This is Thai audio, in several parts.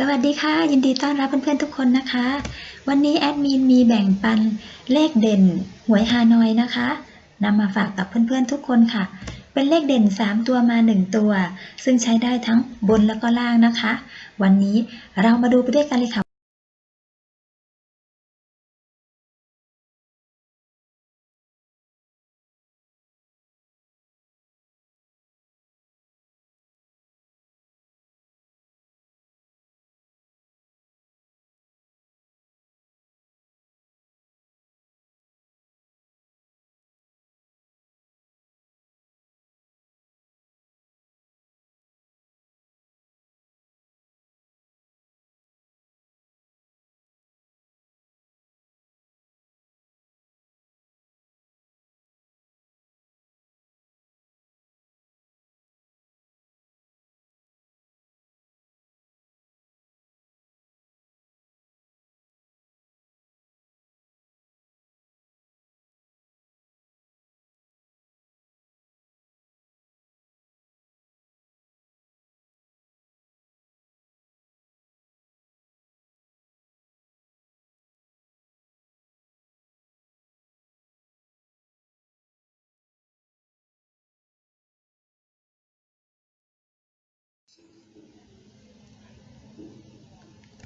สวัสดีค่ะ ยินดีต้อนรับเพื่อนๆทุกคนนะคะ วันนี้แอดมินมีแบ่งปันเลขเด่นหวยฮานอยนะคะนำมาฝากกับเพื่อนๆทุกคนค่ะ เป็นเลขเด่น 3 ตัวมา 1 ตัว ซึ่งใช้ได้ทั้งบนแล้วก็ล่างนะคะ วันนี้เรามาดูไปด้วยกันเลยค่ะ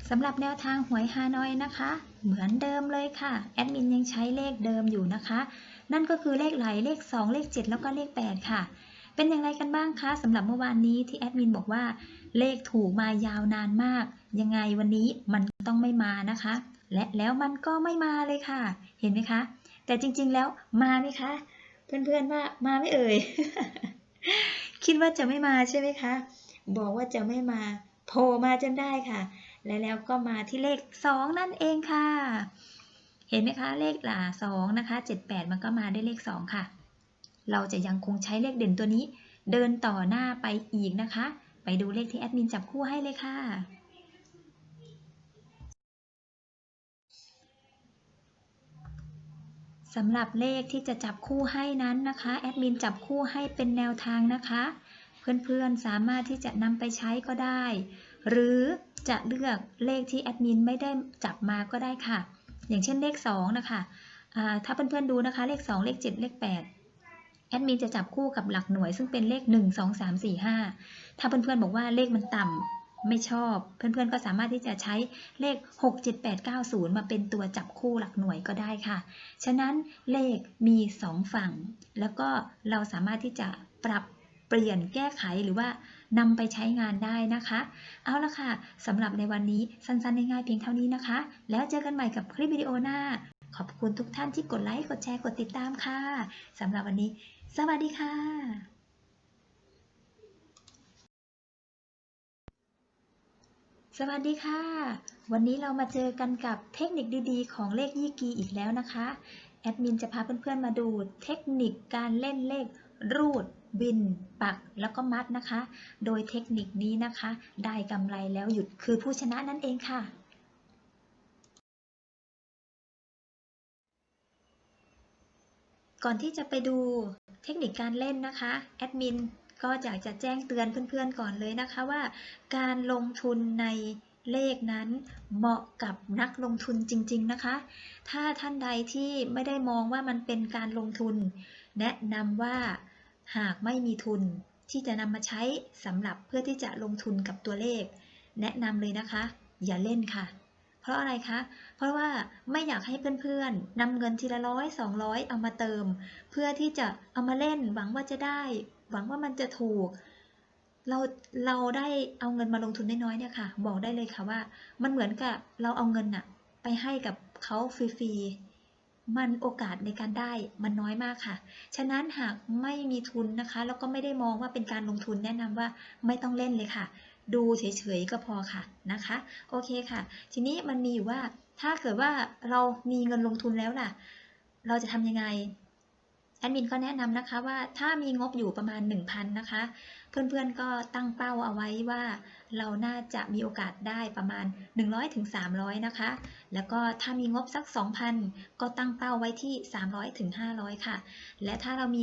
สำหรับแนวทางหวยฮานอยนะคะ เหมือนเดิมเลยค่ะ แอดมินยังใช้เลขเดิมอยู่นะคะ นั่นก็คือเลขไหลเลข 2 เลข 7 แล้วก็เลข 8 ค่ะ เป็นอย่างไรกันบ้างคะสำหรับเมื่อวานนี้ที่แอดมินบอกว่า เลขถูกมายาวนานมาก ยังไงวันนี้มันต้องไม่มานะคะ และแล้วมันก็ไม่มาเลยค่ะ เห็นไหมคะ แต่จริงๆแล้วมาไหมคะ เพื่อนๆว่ามาไม่เอ่ย คิดว่าจะไม่มาใช่ไหมคะ บอกว่าจะไม่มาโผล่มาจนได้ค่ะ และแล้วก็มาที่เลข 2 นั่นเองค่ะ เห็นไหมคะเลขหล่า2นะคะ 78 มันก็มาได้เลข 2 ค่ะ เราจะยังคงใช้เลขเด่นตัวนี้ เดินต่อหน้าไปอีกนะคะ ไปดูเลขที่แอดมินจับคู่ให้เลยค่ะสำหรับเลขที่จะจับคู่ให้นั้นนะคะแอดมินจับคู่ให้เป็นแนวทางนะคะ เพื่อนๆสามารถที่จะนำไปใช้ก็ได้ หรือจะเลือกเลขที่แอดมินไม่ได้จับมาก็ได้ค่ะ อย่างเช่นเลข 2 นะคะถ้าเพื่อนๆดูนะคะเลข 2 เลข 7 เลข 8 แอดมินจะจับคู่กับหลักหน่วย ซึ่งเป็นเลข 1 2 3 4 5 ถ้าเพื่อนๆบอกว่าเลขมันต่ำไม่ชอบ เพื่อนๆก็สามารถที่จะใช้เลข 6 7 8 9 0 มาเป็นตัวจับคู่หลักหน่วยก็ได้ค่ะ ฉะนั้นเลขมี 2 ฝั่ง แล้วก็เราสามารถที่จะปรับเปลี่ยนแก้ไขหรือว่า นำไปใช้งานได้นะคะ เอาละค่ะสำหรับในวันนี้สั้นๆง่ายๆเพียงเท่านี้นะคะ แล้วเจอกันใหม่กับคลิปวิดีโอหน้า ขอบคุณทุกท่านที่กดไลค์กดแชร์กดติดตามค่ะสำหรับวันนี้ สวัสดีค่ะสวัสดีค่ะ วันนี้เรามาเจอกันกับเทคนิคดีๆ ของเลขยี่กีอีกแล้วนะคะ แอดมินจะพาเพื่อนๆมาดูเทคนิคการเล่นเลขรูด บิน ปักแล้วก็มัดนะคะ โดยเทคนิคนี้นะคะ ได้กำไรแล้วหยุดคือผู้ชนะนั่นเองค่ะก่อนที่จะไปดูเทคนิคการเล่นนะคะ แอดมินก็อยากจะแจ้งเตือนเพื่อนๆก่อนเลยนะคะว่า การลงทุนในเลขนั้นเหมาะกับนักลงทุนจริงๆนะคะ ถ้าท่านใดที่ไม่ได้มองว่ามันเป็นการลงทุน แนะนำว่า หากไม่มีทุนที่จะนำมาใช้สำหรับเพื่อที่จะลงทุนกับตัวเลข แนะนำเลยนะคะ อย่าเล่นค่ะ เพราะอะไรคะ เพราะว่าไม่อยากให้เพื่อนๆนำเงินทีละร้อยสองร้อยเอามาเติม เพื่อที่จะเอามาเล่นหวังว่าจะได้ หวังว่ามันจะถูก เราเราได้เอาเงินมาลงทุนน้อยๆเนี่ยค่ะ บอกได้เลยค่ะว่า มันเหมือนกับเราเอาเงินน่ะไปให้กับเขาฟรีๆ มันโอกาสในการได้มันน้อยมากค่ะ ฉะนั้นหากไม่มีทุนนะคะ แล้วก็ไม่ได้มองว่าเป็นการลงทุนแนะนำว่าไม่ต้องเล่นเลยค่ะ ดูเฉยๆก็พอค่ะนะคะ โอเคค่ะ ทีนี้มันมีอยู่ว่าถ้าเกิดว่าเรามีเงินลงทุนแล้วล่ะ เราจะทำยังไง แอดมินก็แนะนำนะคะว่าถ้ามีงบอยู่ประมาณ 1,000 นะคะ เพื่อนๆก็ตั้งเป้าเอาไว้ว่าเราน่าจะมีโอกาสได้ประมาณ 100-300ถึงนะคะ แล้วก็ถ้ามีงบสัก 2,000 ก็ตั้งเป้าไว้ที่ 300-500 ค่ะ และถ้าเรามี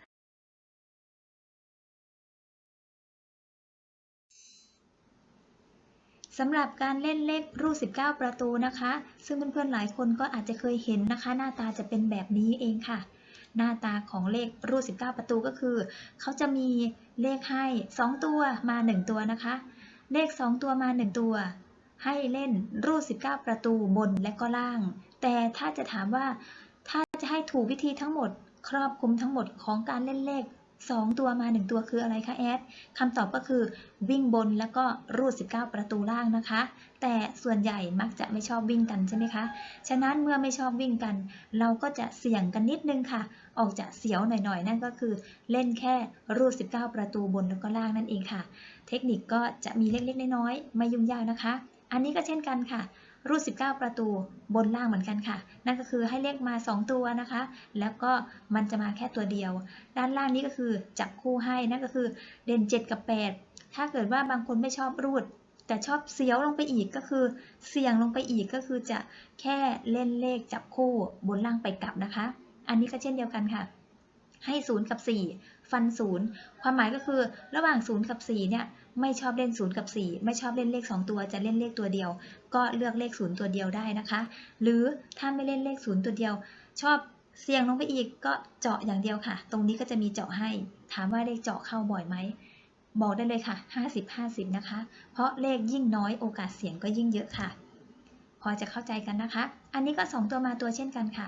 สำหรับการเล่นเลขรูด19 ประตูนะคะ ซึ่งเพื่อนๆหลายคนก็อาจจะเคยเห็นนะคะ หน้าตาจะเป็นแบบนี้เองค่ะ หน้าตาของเลขรูด19 ประตูก็คือ เขาจะมีเลขให้ 2 ตัวมา 1 ตัวนะคะ เลข 2 ตัวมา 1 ตัว ให้เล่นรูด19 ประตูบนและก็ล่าง แต่ถ้าจะถามว่าถ้าจะให้ถูกวิธีทั้งหมด ครอบคลุมทั้งหมดของการเล่นเลข 2 ตัวมา 1 ตัวคืออะไรคะแอดคำตอบก็คือวิ่งบนแล้วก็รูด 19 ประตูล่างนะคะ แต่ส่วนใหญ่มักจะไม่ชอบวิ่งกันใช่ไหมคะ ฉะนั้นเมื่อไม่ชอบวิ่งกัน เราก็จะเสี่ยงกันนิดนึงค่ะ ออกจะเสียวหน่อยๆ นั่นก็คือเล่นแค่รูด 19 ประตูบนแล้วก็ล่างนั่นเองค่ะ เทคนิคก็จะมีเล็กๆน้อยๆไม่ยุ่งยากนะคะ อันนี้ก็เช่นกันค่ะ รูด19 ประตูบนล่างเหมือนกันค่ะ นั่นก็คือให้เลขมา 2 ตัวนะคะ แล้วก็มันจะมาแค่ตัวเดียว ด้านล่างนี้ก็คือจับคู่ให้ นั่นก็คือเด่น 7 กับ 8 ถ้าเกิดว่าบางคนไม่ชอบรูดแต่ชอบเสียวลงไปอีกก็คือเสี่ยงลงไปอีกก็คือจะแค่เล่นเลขจับคู่บนล่างไปกลับนะคะ อันนี้ก็เช่นเดียวกันค่ะ ให้ 0 กับ 4 ฟัน 0 ความหมายก็คือระหว่าง 0 กับ 4 เนี่ย ไม่ชอบเล่น 0 กับ 4 ไม่ชอบเล่นเลข 2 ตัว จะเล่นเลขตัวเดียว ก็เลือกเลข 0 ตัวเดียวได้นะคะ หรือถ้าไม่เล่นเลข 0 ตัวเดียว ชอบเสี่ยงลงไปอีกก็เจาะอย่างเดียวค่ะ ตรงนี้ก็จะมีเจาะให้ ถามว่าเลขเจาะเข้าบ่อยไหมบอกได้เลยค่ะ 50-50 นะคะ เพราะเลขยิ่งน้อยโอกาสเสี่ยงก็ยิ่งเยอะค่ะ พอจะเข้าใจกันนะคะ อันนี้ก็ 2 ตัวมาตัวเช่นกันค่ะ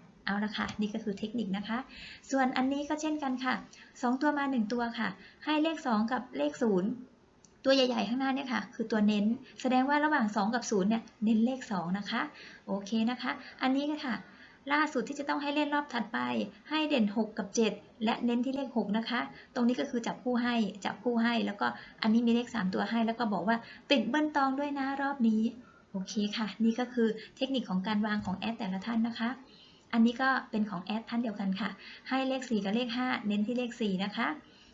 เอาละค่ะ นี่ก็คือเทคนิคนะคะ ส่วนอันนี้ก็เช่นกันค่ะ 2 ตัวมา 1 ตัวค่ะ ให้เลข 2 กับเลข 0 ตัวใหญ่ ๆ ข้างหน้าเนี่ยค่ะ คือตัวเน้น แสดงว่าระหว่าง 2 กับ 0 เนี่ยเน้นเลข 2 นะคะ โอเคนะคะ อันนี้ก็ค่ะ ล่าสุดที่จะต้องให้เล่นรอบถัดไป ให้เด่น 6 กับ 7 และเน้นที่เลข 6 นะคะ ตรงนี้ก็คือจับคู่ให้ จับคู่ให้ แล้วก็อันนี้มีเลข 3 ตัวให้ แล้วก็บอกว่าติดเบิ้ลตองด้วยนะรอบนี้ โอเคค่ะ นี่ก็คือเทคนิคของการวางของแอดแต่ละท่านนะคะ อันนี้ก็เป็นของแอดท่านเดียวกันค่ะ ให้เลข 4 กับเลข 5 เน้นที่เลข 4 นะคะ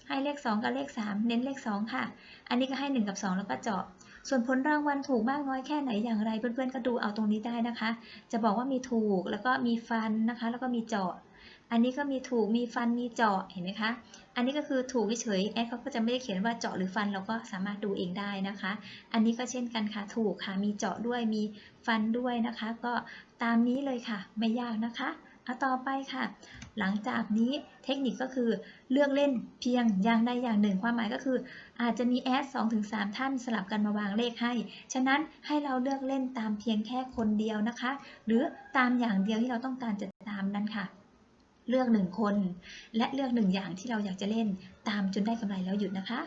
ให้เลข 2 กับเลข 3 เน้นเลข 2 ค่ะ อันนี้ก็ให้ 1 กับ 2 แล้วก็เจาะ ส่วนผลรางวัลถูกมากน้อยแค่ไหนอย่างไร เพื่อนๆก็ดูเอาตรงนี้ได้นะคะ จะบอกว่ามีถูกแล้วก็มีฟันนะคะ แล้วก็มีเจาะ อันนี้ก็มีถูกมีฟันมีเจาะเห็นไหมคะ อันนี้ก็คือถูกเฉยๆแอดเขาก็จะไม่ได้เขียนว่าเจาะหรือฟันเราก็สามารถดูเองได้นะคะ อันนี้ก็เช่นกันค่ะถูกค่ะมีเจาะด้วยมีฟันด้วยนะคะ ก็ ตามนี้เลยค่ะ ไม่ยากนะคะเอาต่อไปค่ะ หลังจากนี้เทคนิคก็คือเลือกเล่นเพียงอย่างใดอย่างหนึ่ง ความหมายก็คือ อาจจะมีแอด2-3ท่านสลับกันมาวางเลขให้ ฉะนั้นให้เราเลือกเล่นตามเพียงแค่คนเดียวนะคะ หรือตามอย่างเดียวที่เราต้องการจะตามนั้นค่ะ เลือกหนึ่งคน และเลือกหนึ่งอย่างที่เราอยากจะเล่นตามจนได้กำไรแล้วหยุดนะคะ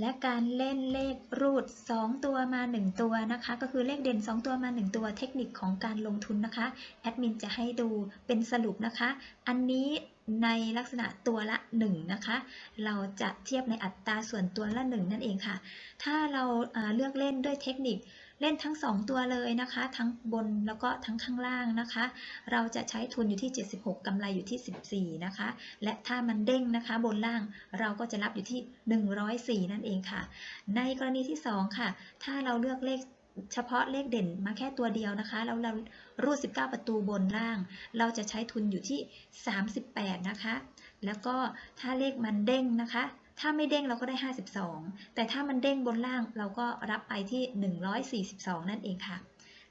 และการเล่นเลขรูด 2 ตัวมา 1 ตัวนะคะ ก็คือเลขเด่น 2 ตัวมา 1 ตัวเทคนิคของการลงทุนนะคะ แอดมินจะให้ดูเป็นสรุปนะคะ อันนี้ ในลักษณะตัวละ 1 นะคะ เราจะเทียบในอัตราส่วนตัวละ 1 นั่นเองค่ะ ถ้าเราเอ่อเลือกเล่นด้วยเทคนิคเล่นทั้ง 2 ตัวเลยนะคะ ทั้งบนแล้วก็ทั้งข้างล่างนะคะ เราจะใช้ทุนอยู่ที่ 76กำไรอยู่ที่ 14 นะคะ และถ้ามันเด้งนะคะบนล่างเราก็จะรับอยู่ที่ 104 นั่นเองค่ะ ในกรณีที่ 2 ค่ะ ถ้าเราเลือกเลข เฉพาะเลขเด่นมาแค่ตัวเดียวนะคะ แล้วเรารูด 19 ประตูบนล่าง เราจะใช้ทุนอยู่ที่ 38 นะคะ แล้วก็ถ้าเลขมันเด้งนะคะ ถ้าไม่เด้งเราก็ได้ 52 แต่ถ้ามันเด้งบนล่างเราก็รับไปที่ 142 นั่นเองค่ะ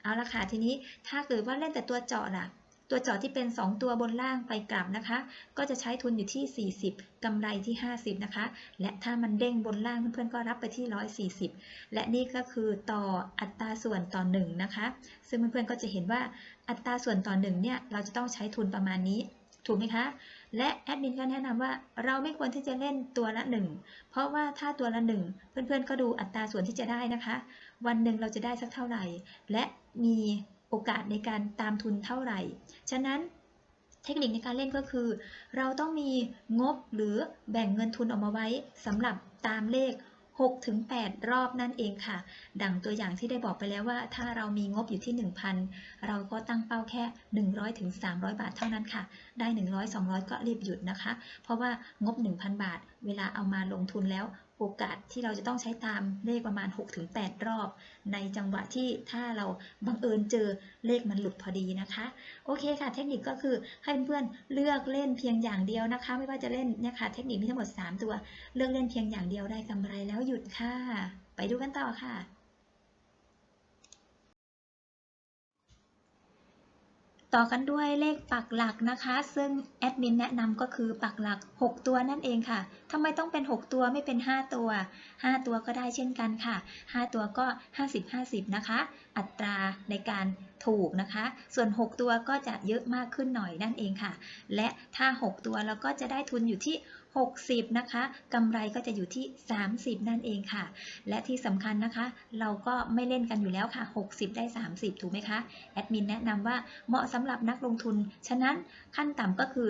เอาละค่ะ ทีนี้ถ้าเกิดว่าเล่นแต่ตัวเจาะล่ะ ตัวเจาะที่เป็น 2 ตัวบนล่างไปกลับนะคะ ก็จะใช้ทุนอยู่ที่ 40กำไรที่ 50 นะคะ และถ้ามันเด้งบนล่างเพื่อนๆก็รับไปที่ 140 และนี่ก็คือต่ออัตราส่วนต่อ1นะคะ ซึ่งเพื่อนๆก็จะเห็นว่าอัตราส่วนต่อ1เนี่ยเราจะต้องใช้ทุนประมาณนี้ถูกไหมคะ และแอดมินก็แนะนำว่าเราไม่ควรที่จะเล่นตัวละ 1 เพราะว่าถ้าตัวละ 1 เพื่อนๆก็ดูอัตราส่วนที่จะได้นะคะ วันหนึ่งเราจะได้สักเท่าไหร่ และมี โอกาสในการตามทุนเท่าไหร่ ฉะนั้นเทคนิคในการเล่นก็คือ เราต้องมีงบหรือแบ่งเงินทุนออกมาไว้สำหรับตามเลข 6-8 รอบนั่นเองค่ะ ดังตัวอย่างที่ได้บอกไปแล้วว่า ถ้าเรามีงบอยู่ที่ 1,000 เราก็ตั้งเป้าแค่ 100ถึง300 บาทเท่านั้นค่ะ ได้ 100 200 ก็รีบหยุดนะคะ เพราะว่างบ 1,000 บาท เวลาเอามาลงทุนแล้ว โอกาสที่เราจะต้องใช้ตามเลขประมาณ 6-8 รอบ ในจังหวะที่ถ้าเราบังเอิญเจอเลขมันหลุดพอดีนะคะ โอเคค่ะ เทคนิคก็คือให้เพื่อนๆเลือกเล่นเพียงอย่างเดียวนะคะ ไม่ว่าจะเล่นเนี่ยค่ะเทคนิคมีทั้งหมด 3 ตัว เลือกเล่นเพียงอย่างเดียวได้กำไรแล้วหยุดค่ะ ไปดูกันต่อค่ะ ต่อกันด้วยเลขปักหลักนะคะ ซึ่งแอดมินแนะนำก็คือปักหลัก 6 ตัวนั่นเองค่ะทำไมต้องเป็น 6 ตัวไม่เป็น 5 ตัว 5 ตัวก็ได้เช่นกันค่ะ 5 ตัวก็ 50-50 นะคะ อัตราในการถูกนะคะ ส่วน 6 ตัวก็จะเยอะมากขึ้นหน่อยนั่นเองค่ะ และถ้า 6 ตัวเราก็จะได้ทุนอยู่ที่ 60 นะคะกำไรก็จะอยู่ที่ 30 นั่นเองค่ะ และที่สำคัญนะคะ เราก็ไม่เล่นกันอยู่แล้วค่ะ 60 ได้ 30 ถูกไหมคะ แอดมินแนะนำว่าเหมาะสำหรับนักลงทุน ฉะนั้นขั้นต่ำก็คือ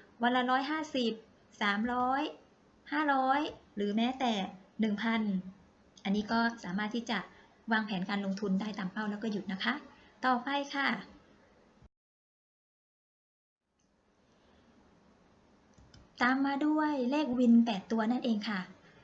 วันละร้อยห้าสิบสามร้อยห้าร้อยหรือแม้แต่หนึ่งพันอันนี้ก็สามารถที่จะวางแผนการลงทุนได้ตามเป้าแล้วก็หยุดนะคะ ต่อไปค่ะ ตามมาด้วยเลขวิน 8 ตัวนั่นเองค่ะ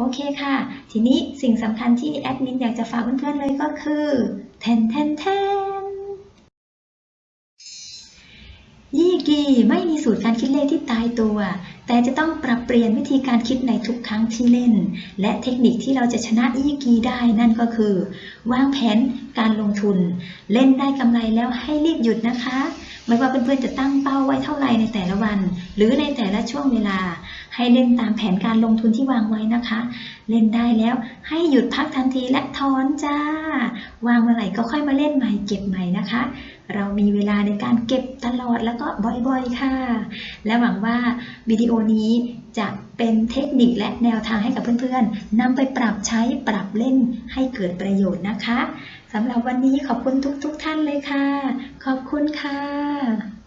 โอเคค่ะ ทีนี้สิ่งสำคัญที่แอดมินอยากจะฝากเพื่อนๆเลยก็คือแทนแทนแทนยี่กีไม่มีสูตรการคิดเลขที่ตายตัว แต่จะต้องปรับเปลี่ยนวิธีการคิดในทุกครั้งที่เล่น และเทคนิคที่เราจะชนะยี่กีได้นั่นก็คือ วางแผนการลงทุน เล่นได้กำไรแล้วให้รีบหยุดนะคะ ไม่ว่าเพื่อนๆจะตั้งเป้าไว้เท่าไหร่ในแต่ละวัน หรือในแต่ละช่วงเวลา ให้เล่นตามแผนการลงทุนที่วางไว้นะคะ เล่นได้แล้วให้หยุดพักทันทีและถอนจ้า วางเมื่อไหร่ก็ค่อยมาเล่นใหม่เก็บใหม่นะคะ เรามีเวลาในการเก็บตลอดแล้วก็บ่อยๆค่ะ และหวังว่าวิดีโอนี้จะเป็นเทคนิคและแนวทางให้กับเพื่อนๆนำไปปรับใช้ปรับเล่นให้เกิดประโยชน์นะคะสำหรับวันนี้ขอบคุณทุกๆท่านเลยค่ะ ขอบคุณค่ะ